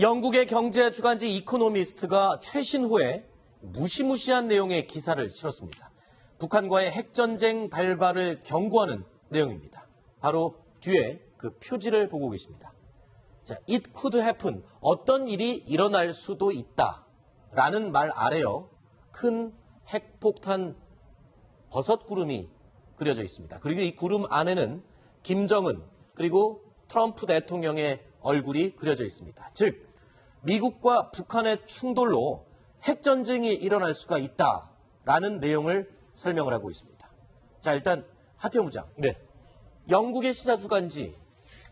영국의 경제 주간지 이코노미스트가 최신 후에 무시무시한 내용의 기사를 실었습니다. 북한과의 핵전쟁 발발을 경고하는 내용입니다. 바로 뒤에 그 표지를 보고 계십니다. 자, it could happen. 어떤 일이 일어날 수도 있다. 라는 말 아래요. 큰 핵폭탄 버섯 구름이 그려져 있습니다. 그리고 이 구름 안에는 김정은 그리고 트럼프 대통령의 얼굴이 그려져 있습니다. 즉, 미국과 북한의 충돌로 핵전쟁이 일어날 수가 있다라는 내용을 설명을 하고 있습니다. 자, 일단 하태영 부장. 네. 영국의 시사주간지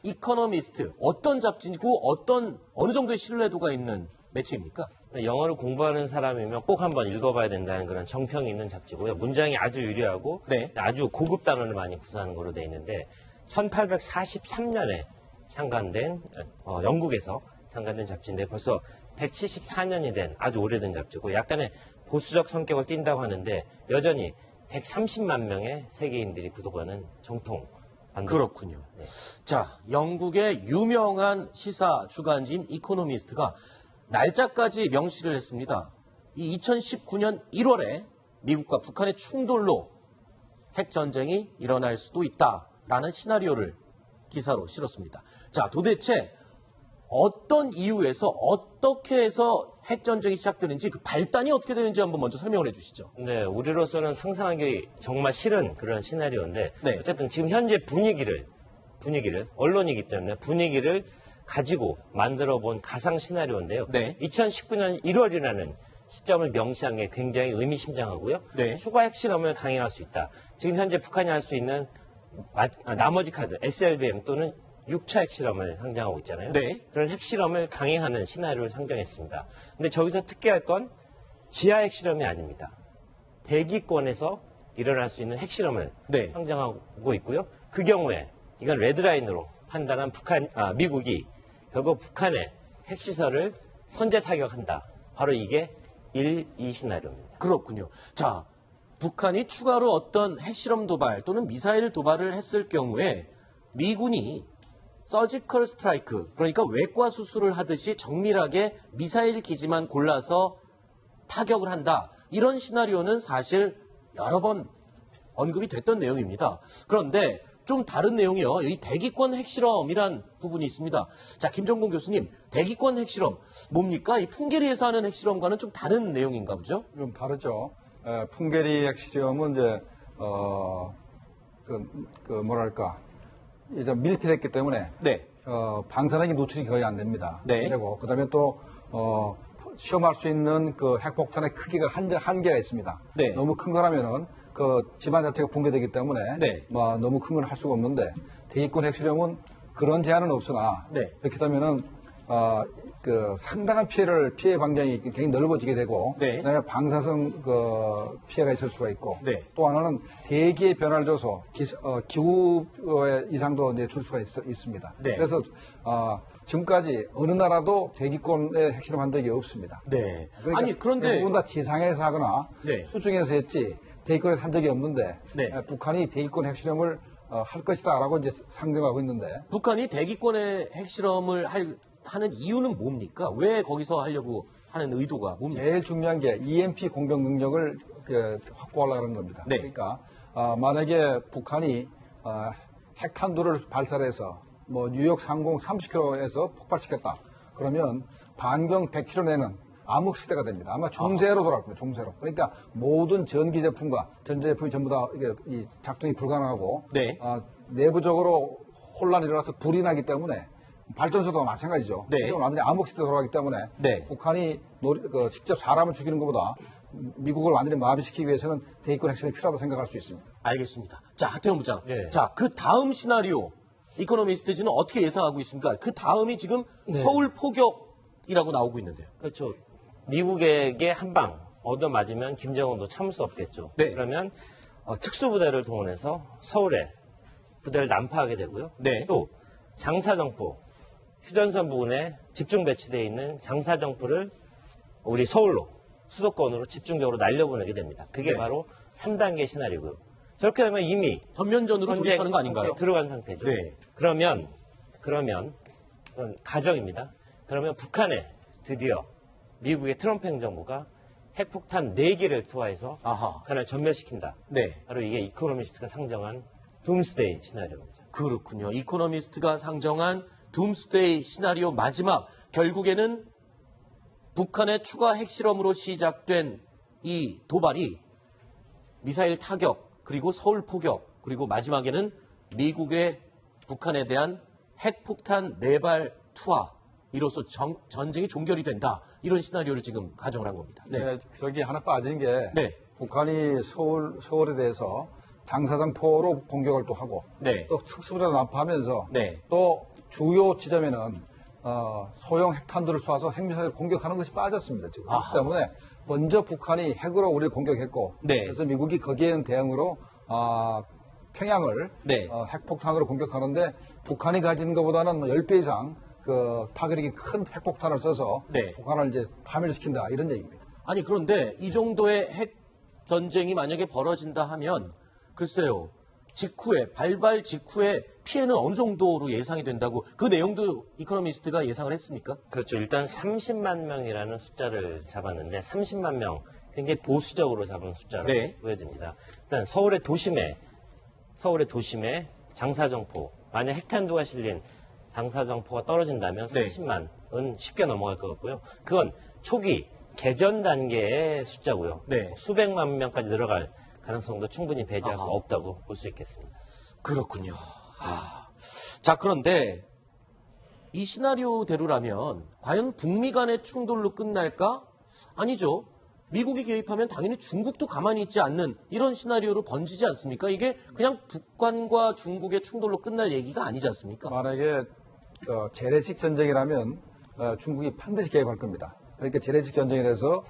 이코노미스트 어떤 잡지고 어떤 어느 정도의 신뢰도가 있는 매체입니까? 영어를 공부하는 사람이면 꼭 한번 읽어봐야 된다는 그런 정평이 있는 잡지고요. 문장이 아주 유려하고 네. 아주 고급 단어를 많이 구사하는 거로 되어 있는데 1843년에 창간된 어, 영국에서 창간된 잡지인데 벌써 174년이 된 아주 오래된 잡지고 약간의 보수적 성격을 띈다고 하는데 여전히 130만 명의 세계인들이 구독하는 정통 반도 그렇군요. 자, 영국의 유명한 시사 주간지인 이코노미스트가 날짜까지 명시를 했습니다. 이 2019년 1월에 미국과 북한의 충돌로 핵전쟁이 일어날 수도 있다라는 시나리오를 기사로 실었습니다. 자, 도대체 어떤 이유에서 어떻게 해서 핵전쟁이 시작되는지 그 발단이 어떻게 되는지 한번 먼저 설명을 해 주시죠. 네, 우리로서는 상상하기 정말 싫은 그런 시나리오인데 네. 어쨌든 지금 현재 분위기를 분위기를 언론이기 때문에 분위기를 가지고 만들어 본 가상 시나리오인데요. 네. 2019년 1월이라는 시점을 명시한 게 굉장히 의미심장하고요. 네. 추가 핵실험을 강행할 수 있다. 지금 현재 북한이 할 수 있는 마- 아, 나머지 카드 SLBM 또는 6차 핵실험을 상정하고 있잖아요. 네. 그런 핵실험을 강행하는 시나리오를 상정했습니다. 근데 저기서 특이할 건 지하 핵실험이 아닙니다. 대기권에서 일어날 수 있는 핵실험을 네. 상정하고 있고요. 그 경우에 이건 레드라인으로 판단한 북한, 아, 미국이 결국 북한의 핵시설을 선제 타격한다. 바로 이게 1, 2 시나리오입니다. 그렇군요. 자, 북한이 추가로 어떤 핵실험 도발 또는 미사일 도발을 했을 경우에 미군이 서지컬 스트라이크, 그러니까 외과 수술을 하듯이 정밀하게 미사일 기지만 골라서 타격을 한다. 이런 시나리오는 사실 여러 번 언급이 됐던 내용입니다. 그런데 좀 다른 내용이요. 이 대기권 핵실험이란 부분이 있습니다. 자, 김정곤 교수님, 대기권 핵실험 뭡니까? 이 풍계리에서 하는 핵실험과는 좀 다른 내용인가 보죠? 좀 다르죠. 에, 풍계리 핵실험은 이제 어, 그, 그 뭐랄까 이제 밀폐됐기 때문에 네. 어, 방사능이 노출이 거의 안 됩니다. 네. 그리고 그다음에 또 어, 시험할 수 있는 그 핵폭탄의 크기가 한, 한계가 있습니다. 네. 너무 큰 거라면은 그 집안 자체가 붕괴되기 때문에 네. 뭐 너무 큰 건 할 수가 없는데 대기권 핵실험은 그런 제한은 없으나 네. 그렇게 되면은 어, 그 상당한 피해를 피해 방향이 굉장히 넓어지게 되고 네. 그다음에 방사성 그 피해가 있을 수가 있고 네. 또 하나는 대기의 변화를 줘서 기, 후의 이상도 이제 줄 수가 있, 습니다 네. 그래서 어, 지금까지 어느 나라도 대기권에 핵실험 한 적이 없습니다. 네. 그러니까 아니, 그런데 대부분 다 지상에서 하거나 네. 수중에서 했지 대기권에서 한 적이 없는데 네. 에, 북한이 대기권 핵실험을 어, 할 것이다라고 이제 상정하고 있는데 북한이 대기권의 핵실험을 할, 하는 이유는 뭡니까? 왜 거기서 하려고 하는 의도가 뭡니까? 제일 중요한 게 EMP 공격 능력을 그, 확보하려고 하는 겁니다. 네. 그러니까 어, 만약에 북한이 어, 핵탄두를 발사해서 뭐 뉴욕 상공 30km에서 폭발시켰다. 그러면 반경 100km 내는 암흑 시대가 됩니다. 아마 중세로 돌아갈 겁니다. 중세로. 그러니까 모든 전기 제품과 전자 제품이 전부 다 이게 이 작동이 불가능하고 네. 어, 내부적으로 혼란이 일어나서 불이 나기 때문에 발전소도 마찬가지죠. 네. 지금 완전히 암흑 시대 돌아가기 때문에 네. 북한이 노- 그 직접 사람을 죽이는 것보다 미국을 완전히 마비시키기 위해서는 대기권 핵실험이 필요하다고 생각할 수 있습니다. 알겠습니다. 자, 하태영 부장. 네. 자, 그 다음 시나리오, 이코노미스트지는 어떻게 예상하고 있습니까? 그 다음이 지금 서울 포격이라고 나오고 있는데요. 그렇죠. 미국에게 한 방 얻어맞으면 김정은도 참을 수 없겠죠. 네. 그러면 어, 특수부대를 동원해서 서울에 부대를 난파하게 되고요. 네. 또 장사정포, 휴전선 부근에 집중 배치되어 있는 장사정포를 우리 서울로 수도권으로 집중적으로 날려보내게 됩니다. 그게 네. 바로 3단계 시나리오고요. 저렇게 되면 이미 전면전으로 돌입하는 거 아닌가요? 들어간 상태죠. 네. 그러면 그러면 그건 가정입니다. 그러면 북한에 드디어 미국의 트럼프 행정부가 핵폭탄 4개를 투하해서 아하. 북한을 전멸시킨다. 네. 바로 이게 이코노미스트가 상정한 둠스데이 시나리오입니다. 그렇군요. 이코노미스트가 상정한 둠스데이 시나리오 마지막 결국에는 북한의 추가 핵실험으로 시작된 이 도발이 미사일 타격 그리고 서울 포격 그리고 마지막에는 미국의 북한에 대한 핵폭탄 네발 투하 이로써 정- 전쟁이 종결이 된다 이런 시나리오를 지금 가정을 한 겁니다. 네. 네, 저기 하나 빠진 게 네. 북한이 서울 서울에 대해서 장사정포로 공격을 또 하고 네. 또 특수부대도 납부하면서 네. 또 주요 지점에는 어, 소형 핵탄두를 쏴서 핵미사일을 공격하는 것이 빠졌습니다. 지금 그렇기 아하. 때문에 먼저 북한이 핵으로 우리를 공격했고 네. 그래서 미국이 거기에 대응으로 아, 평양을 네. 어, 핵폭탄으로 공격하는데 북한이 가진 것보다는 뭐 10배 이상 그 파괴력이 큰 핵폭탄을 써서 네. 북한을 이제 파멸시킨다 이런 얘기입니다. 아니 그런데 이 정도의 핵 전쟁이 만약에 벌어진다 하면 글쎄요 직후에 발발 직후에 피해는 어느 정도로 예상이 된다고 그 내용도 이코노미스트가 예상을 했습니까? 그렇죠. 일단 30만 명이라는 숫자를 잡았는데 30만 명 굉장히 보수적으로 잡은 숫자로 네. 보여집니다. 일단 서울의 도심에 서울의 도심에 장사정포 만약 핵탄두가 실린 장사정포가 떨어진다면 네. 30만은 쉽게 넘어갈 것 같고요. 그건 초기 개전 단계의 숫자고요. 네. 수백만 명까지 늘어갈 가능성도 충분히 배제할 수 아하. 없다고 볼 수 있겠습니다. 그렇군요. 아. 자 그런데 이 시나리오대로라면 과연 북미 간의 충돌로 끝날까? 아니죠. 미국이 개입하면 당연히 중국도 가만히 있지 않는 이런 시나리오로 번지지 않습니까? 이게 그냥 북한과 중국의 충돌로 끝날 얘기가 아니지 않습니까? 만약에 어, 재래식 전쟁이라면 어, 중국이 반드시 개입할 겁니다. 그러니까 재래식 전쟁이라서 어,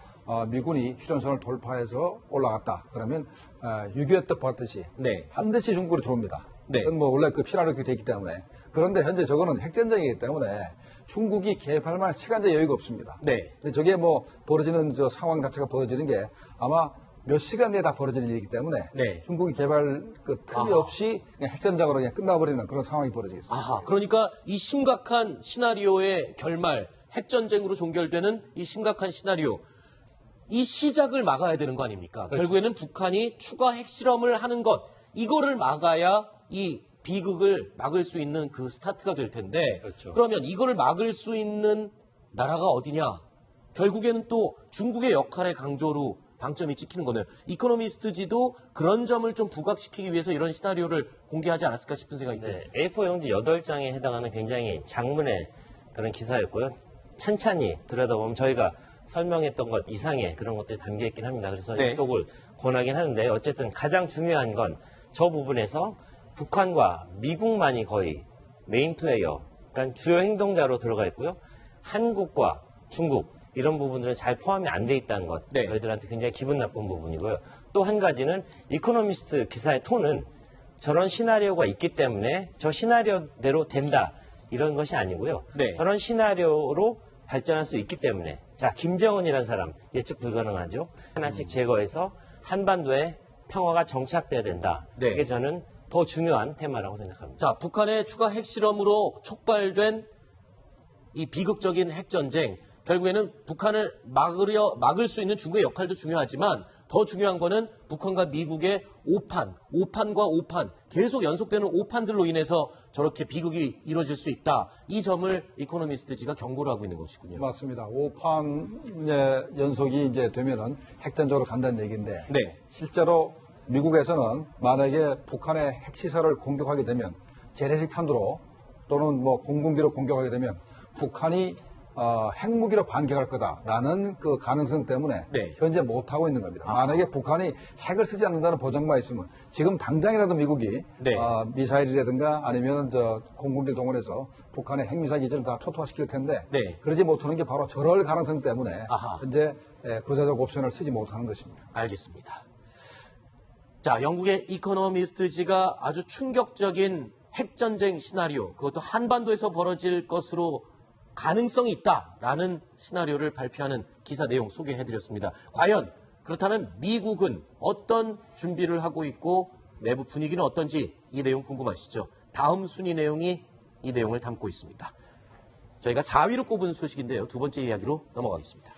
미군이 휴전선을 돌파해서 올라갔다. 그러면 어, 6.25 때 봤듯이 네. 반드시 중국으로 들어옵니다. 네. 뭐 원래 그 피라로 그렇게 돼 있기 때문에. 그런데 현재 저거는 핵전쟁이기 때문에 중국이 개입할 만한 시간적 여유가 없습니다. 네. 저게 뭐 벌어지는 저 상황 자체가 벌어지는 게 아마 몇 시간 내에 다 벌어질 일이기 때문에 네. 중국이 개발 그 틈이. 없이 그냥 핵전쟁으로 그냥 끝나버리는 그런 상황이 벌어지겠습니다. 아하, 그러니까 이 심각한 시나리오의 결말, 핵전쟁으로 종결되는 이 심각한 시나리오, 이 시작을 막아야 되는 거 아닙니까? 결국에는 북한이 추가 핵실험을 하는 것, 이거를 막아야 이 비극을 막을 수 있는 그 스타트가 될 텐데, 그렇죠. 그러면 이거를 막을 수 있는 나라가 어디냐? 결국에는 또 중국의 역할의 강조로 방점이 찍히는 거네요. 이코노미스트지도 그런 점을 좀 부각시키기 위해서 이런 시나리오를 공개하지 않았을까 싶은 생각이 듭니다. 네, A4 용지 8장에 해당하는 굉장히 장문의 그런 기사였고요. 찬찬히 들여다보면 저희가 설명했던 것 이상의 그런 것들이 담겨 있긴 합니다. 그래서 네. 입독을 권하긴 하는데 어쨌든 가장 중요한 건 저 부분에서 북한과 미국만이 거의 메인 플레이어, 그러니까 주요 행동자로 들어가 있고요. 한국과 중국 이런 부분들은 잘 포함이 안 돼 있다는 것 네. 저희들한테 굉장히 기분 나쁜 부분이고요. 또 한 가지는 이코노미스트 기사의 톤은 저런 시나리오가 있기 때문에 저 시나리오대로 된다 이런 것이 아니고요. 네. 저런 시나리오로 발전할 수 있기 때문에 자 김정은이라는 사람 예측 불가능하죠. 하나씩 제거해서 한반도에 평화가 정착돼야 된다. 네. 이게 저는 더 중요한 테마라고 생각합니다. 자, 북한의 추가 핵실험으로 촉발된 이 비극적인 핵전쟁, 결국에는 북한을 막으려, 막을 수 있는 중국의 역할도 중요하지만 더 중요한 거는 북한과 미국의 오판, 오판과 오판, 계속 연속되는 오판들로 인해서 저렇게 비극이 이루어질 수 있다. 이 점을 이코노미스트지가 경고를 하고 있는 것이군요. 맞습니다. 5판의 연속이 이제 되면은 핵전적으로 간다는 얘기인데 네. 실제로 미국에서는 만약에 북한의 핵시설을 공격하게 되면 재래식 탄두로 또는 뭐 공군기로 공격하게 되면 북한이 어, 핵무기로 반격할 거다라는 그 가능성 때문에 네. 현재 못 하고 있는 겁니다. 만약에 북한이 핵을 쓰지 않는다는 보장만 있으면 지금 당장이라도 미국이 네. 어, 미사일이라든가 아니면 저 공군기를 동원해서 북한의 핵미사일 기지를 다 초토화시킬 텐데 네. 그러지 못하는 게 바로 저럴 가능성 때문에 아하. 현재 예, 구체적 옵션을 쓰지 못하는 것입니다. 알겠습니다. 자, 영국의 이코노미스트지가 아주 충격적인 핵전쟁 시나리오, 그것도 한반도에서 벌어질 것으로 가능성이 있다라는 시나리오를 발표하는 기사 내용 소개해드렸습니다. 과연 그렇다면 미국은 어떤 준비를 하고 있고 내부 분위기는 어떤지 이 내용 궁금하시죠? 다음 순위 내용이 이 내용을 담고 있습니다. 저희가 4위로 꼽은 소식인데요. 두 번째 이야기로 넘어가겠습니다.